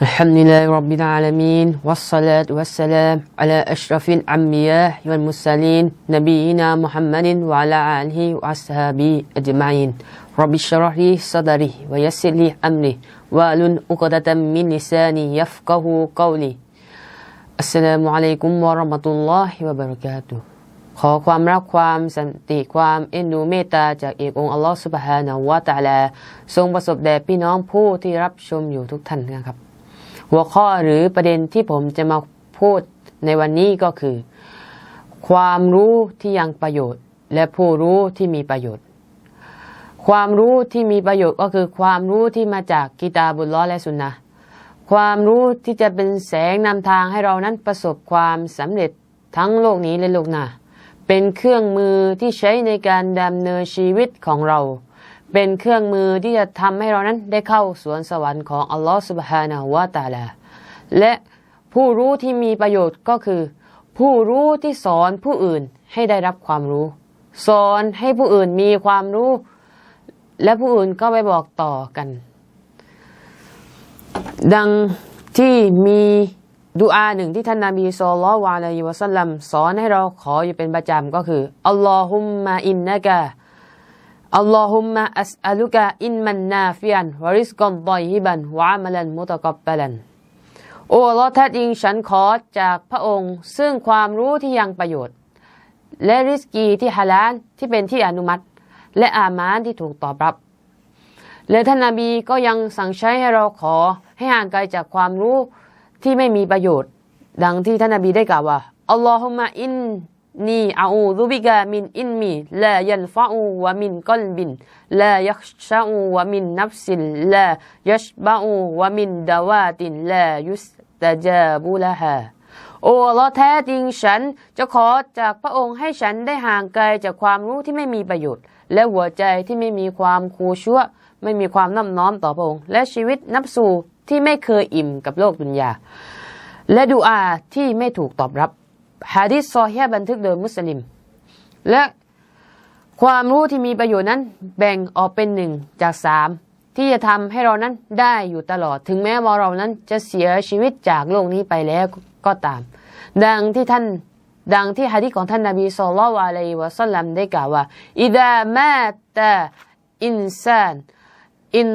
الحمد لله رب العالمين والصلاة والسلام على أشرف الأنبياء والمرسلين نبينا محمد وعلى آله وأصحابه أجمعين رب اشرح لي صدري ويسر لي أمري واحلل عقدة من لساني يفقه قولي السلام عليكم ورحمة الله وبركاته ขอความรักความสันติความเอ็นดูเมตตาจากเอกองค์อัลลอฮฺสุบฮานะฮูวะตะอาลาทรงประสบแด่พี่น้องผู้ที่รับชมอยู่ทุกท่านนะครับ หัวข้อหรือประเด็นที่ผมจะมาพูดในวันนี้ก็คือ ความรู้ที่ยังประโยชน์ และผู้รู้ที่มีประโยชน์ ความรู้ที่มีประโยชน์ก็คือความรู้ที่มาจากกิตาบุลลอและสุนนะความรู้ที่จะเป็นแสงนำทางให้เรานั้นประสบความสำเร็จทั้งโลกนี้และโลกหน้าเป็นเครื่องมือที่ใช้ในการดำเนินชีวิตของเรา เป็นเครื่องมือที่จะทำให้เรานั้นได้เข้าสวนสวรรค์ของอัลลอฮฺ سبحانه และ تعالى และผู้รู้ที่มีประโยชน์ก็คือ ผู้รู้ที่สอนผู้อื่นให้ได้รับความรู้ สอนให้ผู้อื่นมีความรู้ และผู้อื่นก็ไปบอกต่อกัน ดังที่มีดูอาหนึ่งที่ท่านนาบีสุลต่านวะลัยฮิวะสัลลัมสอนให้เราขออยู่เป็นประจำก็คืออัลลอฮุมมะอินนะกะ อัลลอฮุมมะอัสอัลุกะอินมันนาฟิยันวริสกันตอยฮิบันวะมัลันมุตะกับบัลันโอ้ลอแท้จริงฉันขอจากพระองค์ ซึ่งความรู้ที่ยังประโยชน์ และริสกีที่ฮาลาลที่เป็นที่อนุมัติ และอามานที่ถูกตอบรับ และท่านนาบีก็ยังสั่งใช้ให้เราขอให้ห่างไกลจากความรู้ที่ไม่มีประโยชน์ ดังที่ท่านนาบีได้กล่าวว่าอัลลอฮุมะอิน นีอาอูซุบิกะมินอินมีลายันฟะอูวะมินกลบินลายักชะอูวะมินนับสินลายัชบะอูวะมินดาวาตินลายุสตะจาบุละฮาโอ้ลอแท้จริงฉันจะขอจากพระองค์ให้ฉันได้ห่างไกลจากความรู้ที่ไม่มีประโยชน์ และหัวใจที่ไม่มีความคูชั่ว ไม่มีความน้ำน้อมต่อพระองค์ และชีวิตนับสู่ที่ไม่เคยอิ่มกับโลกดุนยาและดูอาที่ไม่ถูกตอบรับ ฮะดิษซอฮีฮ์บันทึกโดยมุสลิม และความรู้ที่มีประโยชน์นั้นแบ่งออกเป็นหนึ่งจากสามที่จะทำให้เรานั้นได้อยู่ตลอด ถึงแม้ว่าเรานั้นจะเสียชีวิตจากโลกนี้ไปแล้วก็ตาม ดังที่ท่านดังที่ฮะดิษของท่านนบีสุลต่านอะลัยวะสัลลัมได้กล่าวว่าอิดามาตะอินซานอิน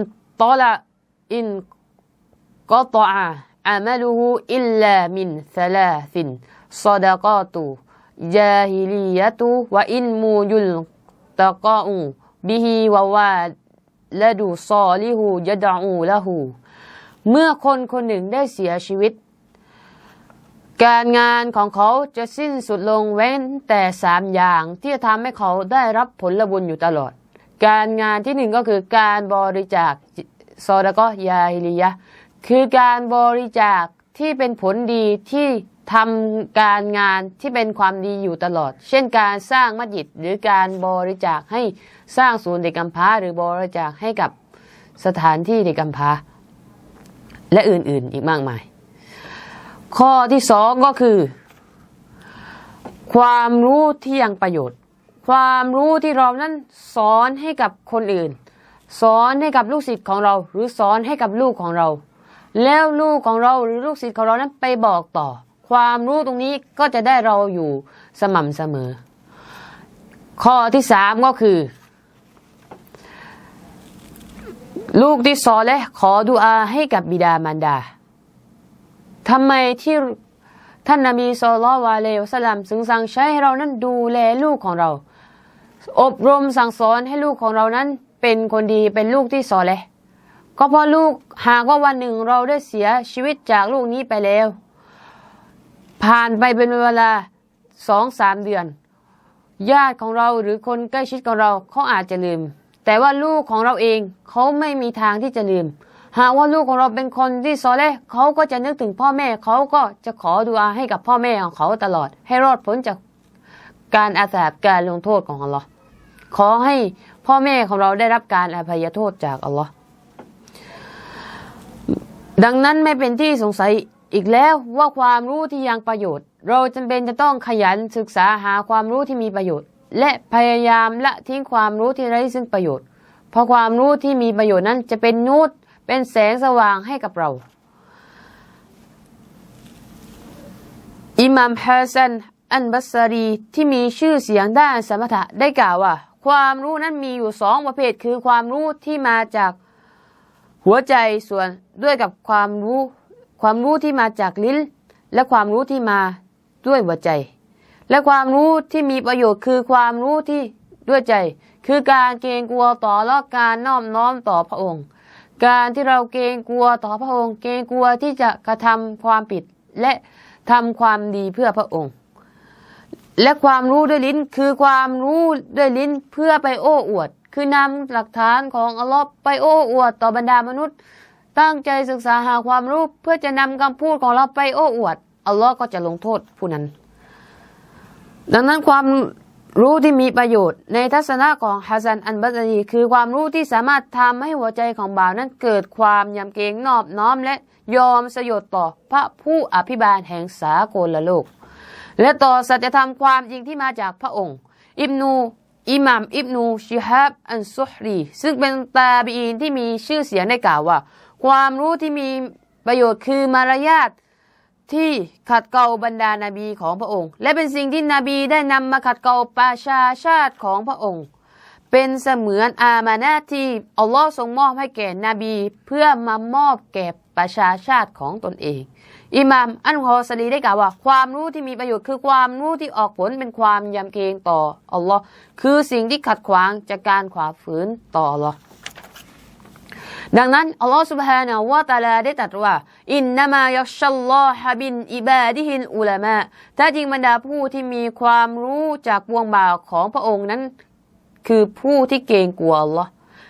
ตอละอิน ซอดากอตุยาฮิลียะตุวะอินมูยุลตะกออูบิฮีวาวาและดูซอลิหูยะดาอูละหูเมื่อคนคนหนึ่งได้เสียชีวิต การงานของเขาจะสิ้นสุดลงเว้นแต่สามอย่างที่จะทำให้เขาได้รับผลบุญอยู่ตลอด การงานที่หนึ่งก็คือการบริจาคซอดะก็ยาฮิลียะคือการบริจาคที่เป็นผลดีที่ ทำการงานที่เป็นความดีอยู่ตลอด เช่นการสร้างมัสยิดหรือการบริจาคให้สร้างศูนย์เด็กกำพร้า หรือบริจาคให้กับสถานที่เด็กกำพร้า และอื่นๆอีกมากมาย ข้อที่สองก็คือ ความรู้ที่ยังประโยชน์ ความรู้ที่เรานั้นสอนให้กับคนอื่น สอนให้กับลูกศิษย์ของเรา หรือสอนให้กับลูกของเรา แล้วลูกของเราหรือลูกศิษย์ของเรานั้นไปบอกต่อ ความรู้ตรงนี้ก็จะได้เราอยู่สม่ำเสมอ ข้อที่สามก็คือ ลูกที่สอนและขอดุอาให้กับบิดามารดาทำไมที่ท่านนบีสุลต่านวะเลวสลัมจึงสั่งใช้ให้เรานั้นดูแลลูกของเรา อบรมสั่งสอนให้ลูกของเรานั้นเป็นคนดีเป็นลูกที่สอนเลยก็เพราะลูกหากว่าวันหนึ่งเราได้เสียชีวิตจากลูกนี้ไปแล้ว ผ่านไปเป็นเวลาสองสามเดือน ญาติของเราหรือคนใกล้ชิดของเราเขาอาจจะลืม แต่ว่าลูกของเราเองเขาไม่มีทางที่จะลืม หากว่าลูกของเราเป็นคนที่ซอเลเขาก็จะนึกถึงพ่อแม่เขาก็จะขอดุอาให้กับพ่อแม่ของเขาตลอด ให้รอดพ้นจากการอาสาบการลงโทษของอัลลอฮ์ขอให้พ่อแม่ของเราได้รับการอภัยโทษจากอัลลอฮ์ดังนั้นไม่เป็นที่สงสัย อีกแล้วว่าความรู้ที่ยังประโยชน์ เราจำเป็นจะต้องขยันศึกษาหาความรู้ที่มีประโยชน์ และพยายามละทิ้งความรู้ที่ไร้ซึ่งประโยชน์ เพราะความรู้ที่มีประโยชน์นั้นจะเป็นนูตเป็นแสงสว่างให้กับเราอิหมัมฮัสซันอันบัสรีที่มีชื่อเสียงด้านสมถะได้กล่าวว่า ความรู้นั้นมีอยู่สองประเภทคือความรู้ที่มาจากหัวใจส่วนด้วยกับความรู้ ความรู้ที่มาจากลิ้น และความรู้ที่มาด้วยหัวใจ และความรู้ที่มีประโยชน์คือความรู้ที่ด้วยใจ คือการเกรงกลัวต่อและการน้อมน้อมต่อพระองค์ การที่เราเกรงกลัวต่อพระองค์ เกรงกลัวที่จะกระทำความผิดและทำความดีเพื่อพระองค์ และความรู้ด้วยลิ้นคือความรู้ด้วยลิ้นเพื่อไปโอ้อวด คือนำหลักฐานของอัลลอฮ์ไปโอ้อวดต่อบรรดามนุษย์ ตั้งใจศึกษาหาความรู้เพื่อจะนำคำพูดของเราไปโอ้อวด อัลลอฮ์ก็จะลงโทษผู้นั้น ดังนั้นความรู้ที่มีประโยชน์ ในทัศนะของฮัสซันอันบัตรีคือความรู้ที่สามารถทำให้หัวใจของบ่าวนั้นเกิดความยำเกรงนอบน้อมและยอมสยดต่อพระผู้อภิบาลแห่งสากลโลก และต่อสัจธรรมความจริงที่มาจากพระองค์ อิบนูอิหมัมอิบนูชิฮับอันซุฮรีซึ่งเป็นตาบีอีนที่มีชื่อเสียงได้กล่าวว่า ความรู้ที่มีประโยชน์คือมารยาทที่ขัดเกลาบรรดานาบีของพระองค์ และเป็นสิ่งที่นบีได้นำมาขัดเกลาประชาชาติของพระองค์ เป็นเสมือนอามานะที่อัลลอฮ์ทรงมอบให้แก่นบีเพื่อมามอบแก่ประชาชาติของตนเอง อิหม่ามอันฮอสลีได้กล่าวว่า ความรู้ที่มีประโยชน์คือความรู้ที่ออกผลเป็นความยำเกรงต่ออัลลอฮ์คือสิ่งที่ขัดขวางจากการขวาฝืนต่ออัลลอฮ์ ดังนั้นอัลลอฮ์ سبحانه และ تعالى ได้ตรัสว่า อินนามายักชัลลอฮะบินอิบาดิฮิลอุลามะถ้าจริงบรรดาผู้ที่มีความรู้จากปวงบ่าวของพระองค์นั้น คือผู้ที่เกรงกลัวอัลลอฮ์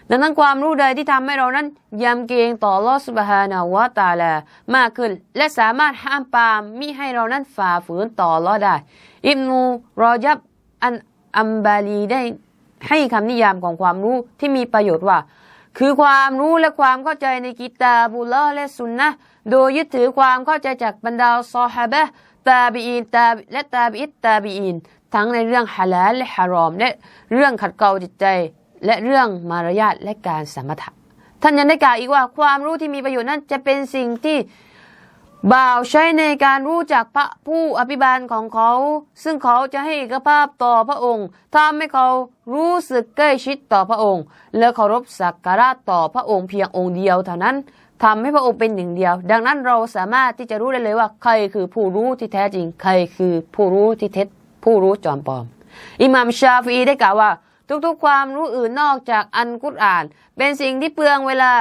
ดังนั้นความรู้ใดที่ทำให้เรานั้นยำเกรงต่ออัลลอฮ์ سبحانه และ تعالى มากขึ้น และสามารถห้ามปรามมิให้เรานั้นฝ่าฝืนต่ออัลลอฮ์ได้ อิบนูรอยับอันอัมบาลีได้ให้คำนิยามของความรู้ที่มีประโยชน์ว่า คือความรู้และความเข้าใจในกิตาบุลลและสุนนะโดยยึดถือความเข้าใจจากบรรดาซอฮาบะตาบีอินตาและตาบีอิตตาบีอินทั้งในเรื่องฮาลาลและฮารอม และเรื่องขัดเกลาจิตใจ และเรื่องมารยาทและการสมถะท่านยังได้กล่าวอีกว่าความรู้ที่มีประโยชน์นั้นจะเป็นสิ่งที่ บ่าวใช้ในการรู้จักพระผู้อภิบาลของเขา ซึ่งเขาจะให้เอกภาพต่อพระองค์ทำให้เขารู้สึกใกล้ชิดต่อพระองค์ และเคารพสักการะต่อพระองค์เพียงองค์เดียวเท่านั้นทำให้พระองค์เป็นหนึ่งเดียว ดังนั้นเราสามารถที่จะรู้ได้เลยว่า ใครคือผู้รู้ที่แท้จริง ใครคือผู้รู้ที่เท็จ ผู้รู้จอมปลอม อิหม่ามชาฟีได้กล่าวว่า ทุกๆความรู้อื่นนอกจากอันกุรอาน เป็นสิ่งที่เปลืองเวลา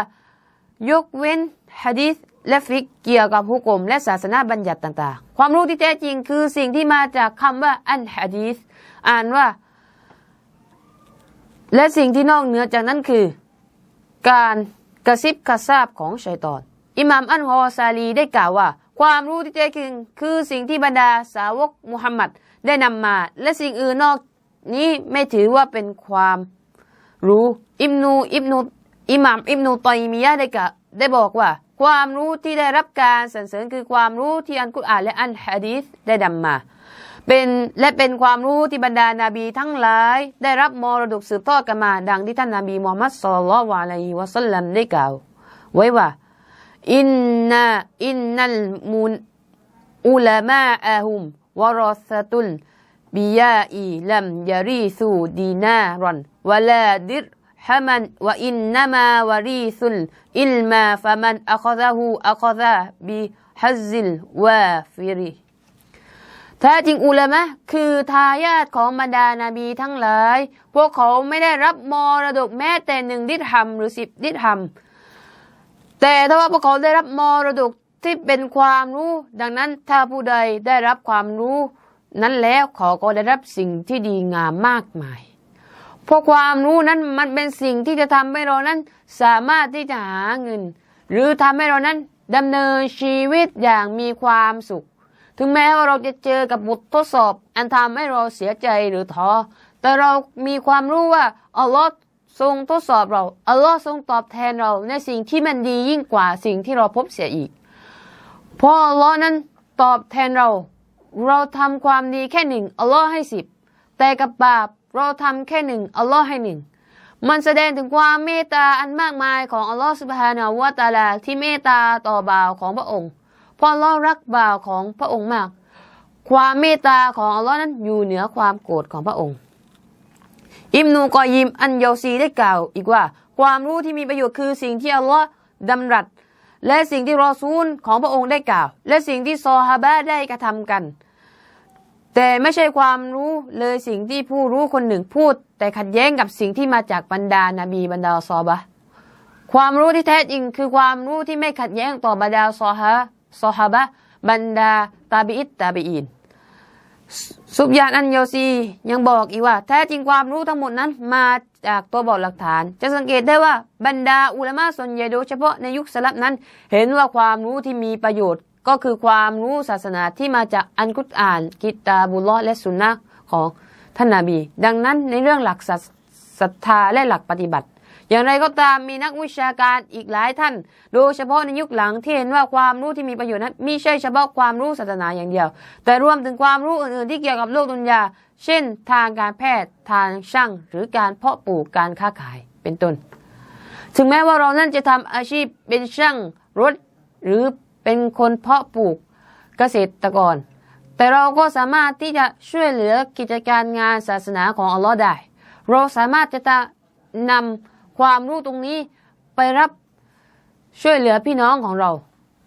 ยกเว้นฮะดีษ และฟิกเกี่ยวกับฮุกมและศาสนาบัญญัติต่างๆ ความรู้ที่แท้จริงคือสิ่งที่มาจากคำว่าอันฮะดีษอ่านว่า และสิ่งที่นอกเหนือจากนั้นคือ การกระซิบกระซาบของชัยตอน อิหม่ามอันฮอซาลีได้กล่าวว่า ความรู้ที่แท้จริงคือสิ่งที่บรรดาสาวกมุฮัมมัดได้นำมา และสิ่งอื่นนอกนี้ไม่ถือว่าเป็นความรู้อิบนูอิบนูอิหม่ามอิบนูตอยมียะได้กล่าวได้บอกว่า ความรู้ที่ได้รับการสรรเสริญคือความรู้ที่อันกุรอานและอันฮะดีษได้นำมา เป็นและเป็นความรู้ที่บรรดานาบีทั้งหลาย ได้รับมรดกสืบทอดกันมา ดังที่ท่านนาบีมูฮัมมัดศ็อลลัลลอฮุอะลัยฮิวะซัลลัมได้กล่าว ไว้ว่าอินนาอินนัลมุนอุลามะอะฮุมวรอซะตุลบิยาอีลัมยารีซูดีนารันวะลาดิร ฮะมันวะอินนามาวารีซุลอิลมาฟะมันอัคซะฮูอัคซะบิฮัซซิลวาฟิริแท้จริงอุลามะคือทายาทของบรรดานาบีทั้งหลาย พวกเขาไม่ได้รับมรดกแม้แต่หนึ่งดิษหัมหรือสิบดิษหัมแต่ถ้าว่าพวกเขาได้รับมรดกที่เป็นความรู้ ดังนั้นถ้าผู้ใดได้รับความรู้ นั้นแล้วเขาก็ได้รับสิ่งที่ดีงามมากมาย เพราะความรู้นั้นมันเป็นสิ่งที่จะทำให้เรานั้น สามารถที่จะหาเงิน หรือทำให้เรานั้นดำเนินชีวิตอย่างมีความสุข ถึงแม้ว่าเราจะเจอกับบททดสอบ อันทำให้เราเสียใจหรือท้อแต่เรามีความรู้ว่าอัลลอฮ์ทรงทดสอบเราอัลลอฮ์ทรงตอบแทนเราในสิ่งที่มันดียิ่งกว่าสิ่งที่เราพบเสียอีกเพราะอัลลอฮ์นั้นตอบแทนเรา เราทำความดีแค่หนึ่งอัลลอฮ์ให้สิบแต่กับบาป เราทำแค่หนึ่งอัลลอฮ์ให้หนึ่งมันแสดงถึงความเมตตาอันมากมายของอัลลอฮ์สุบฮานาละตาลาที่เมตตาต่อบ่าวของพระองค์เพราะอัลลอฮ์รักบ่าวของพระองค์มาก ความเมตตาของอัลลอฮ์นั้นอยู่เหนือความโกรธของพระองค์ อิมนูกอยิมอันเยาซีได้กล่าว อีกว่า ความรู้ที่มีประโยชน์คือสิ่งที่อัลลอฮ์ดำรัส และสิ่งที่รอซูลของพระองค์ได้กล่าว และสิ่งที่ซอฮาบะได้กระทำกัน แต่ไม่ใช่ความรู้เลยสิ่งที่ผู้รู้คนหนึ่งพูด แต่ขัดแย้งกับสิ่งที่มาจากบรรดานาบีบรรดาซอบะความรู้ที่แท้จริงคือความรู้ที่ไม่ขัดแย้งต่อบรรดาซอฮาซอฮาบะบรรดาตาบีอิตตาบีอินซุบยานอันโยซียังบอกอีกว่า แท้จริงความรู้ทั้งหมดนั้นมาจากตัวบอกหลักฐาน จะสังเกตได้ว่าบรรดาอุลามะส่วนใหญ่โดยเฉพาะในยุคสลับนั้น เห็นว่าความรู้ที่มีประโยชน์ ก็คือความรู้ศาสนาที่มาจากอันกุตอาน กิตาบุลลอและสุนนะของท่านนาบี ดังนั้นในเรื่องหลักศรัทธาและหลักปฏิบัติ อย่างไรก็ตามมีนักวิชาการอีกหลายท่าน โดยเฉพาะในยุคหลังที่เห็นว่าความรู้ที่มีประโยชน์นั้นไม่ใช่เฉพาะความรู้ศาสนาอย่างเดียว แต่รวมถึงความรู้อื่นๆที่เกี่ยวกับโลกดุนยา เช่น ทางการแพทย์ ทางช่าง หรือการเพาะปลูกการค้าขายเป็นต้น ถึงแม้ว่าเรานั้นจะทำอาชีพเป็นช่างรถหรือ เป็นคนเพาะปลูกเกษตรกร แต่เราก็สามารถที่จะช่วยเหลือกิจการงานศาสนาของอัลลอฮ์ได้ เราสามารถจะนำความรู้ตรงนี้ไปรับช่วยเหลือพี่น้องของเรา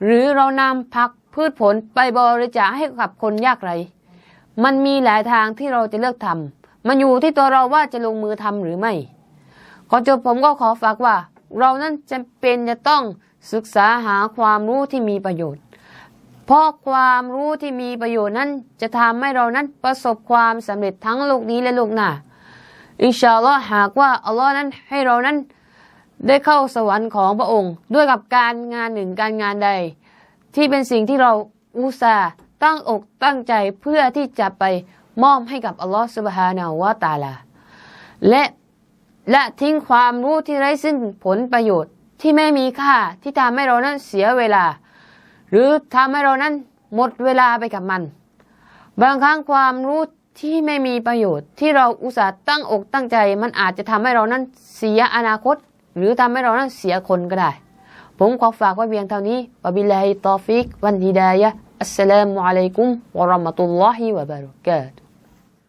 หรือเรานำพักพืชผลไปบริจาคให้กับคนยากไร้มันมีหลายทางที่เราจะเลือกทำมันอยู่ที่ตัวเราว่าจะลงมือทำหรือไม่ก่อนจบผมก็ขอฝากว่า เรานั้นจำเป็นจะต้อง ศึกษาหาความรู้ที่มีประโยชน์ เพราะความรู้ที่มีประโยชน์นั้น จะทำให้เรานั้นประสบความสำเร็จทั้งโลกนี้และโลกหน้า อินชาอัลลอฮ์หากว่าอัลลอฮ์นั้นให้เรานั้นได้เข้าสวรรค์ของพระองค์ ด้วยกับการงานหนึ่งการงานใด ที่เป็นสิ่งที่เราอุตส่าห์ตั้งอกตั้งใจเพื่อที่จะไปมอบให้กับอัลลอฮ์สุบฮานาวะตาลาและและทิ้งความรู้ที่ไร้ซึ่งผลประโยชน์ ที่ไม่มีค่าที่ทำให้เรานั้นเสียเวลา หรือทำให้เรานั้นหมดเวลาไปกับมัน บางครั้งความรู้ที่ไม่มีประโยชน์ ที่เราอุตส่าห์ตั้งอกตั้งใจ มันอาจจะทำให้เรานั้นเสียอนาคต หรือทำให้เรานั้นเสียคนก็ได้ ผมขอฝากไว้เพียงเท่านี้วบิลลาฮิตอฟิก วันฮิดายะอัสสลามุอะลัยกุมวะราะมะตุลลอฮิวะบะเราะกาตุ